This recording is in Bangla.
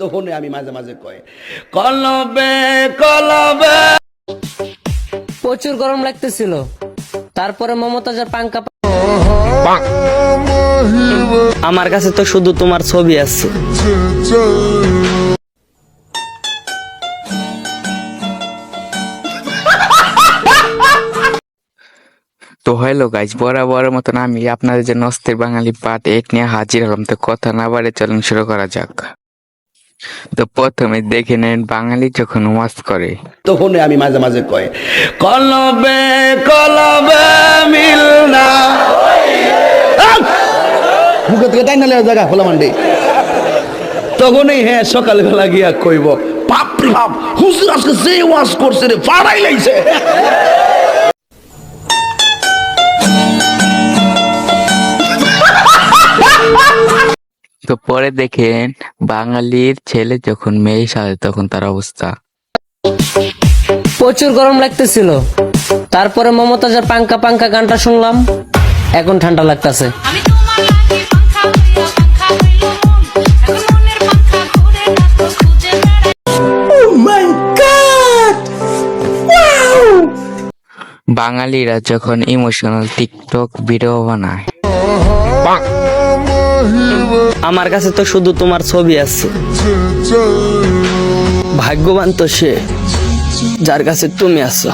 তখন আমি মাঝে মাঝে কয় কলবে কলবে। প্রচুর গরম লাগতেছিল। তারপরে মমতাজের পাঙ্কা আমার কাছে তো শুধু তোমার ছবি আছে। তো হ্যালো গাইজ বরাবরের মতন আমি আপনাদের যে অস্থির বাঙালি পার্ট এইট নিয়ে হাজির হলাম। তো কথা না বাড়ে চলুন শুরু করা যাক। তো প্রথমে দেখে নেন বাঙালি যখন ওয়াজ করে তখন আমি মাঝে মাঝে কয়, কলবে কলবে মিল না! মুখে থেকে তাই নালে জায়গা খোলা মান্ডি। তখনই হ্যাঁ সকালবেলা গিয়া কইব, বাপরে বাপ, হুজুর আজকে যে ওয়াজ করছে রে, ফাড়াই লাইছে। তো পরে দেখেন বাঙালির ছেলে যখন মেয়ে সাজে তখন তার অবস্থা। প্রচুর গরম লাগতেছিল। তারপরে মমতাজের পাঙ্কা পাঙ্কা গানটা শুনলাম। এখন ঠান্ডা লাগতেছে। বেড়াই। বাঙালিরা যখন ইমোশনাল টিকটক ভিডিও বানায়। আমার কাছে তো শুধু তোমার ছবি আছে। ভাগ্যবান তো সে যার কাছে তুমি আছো।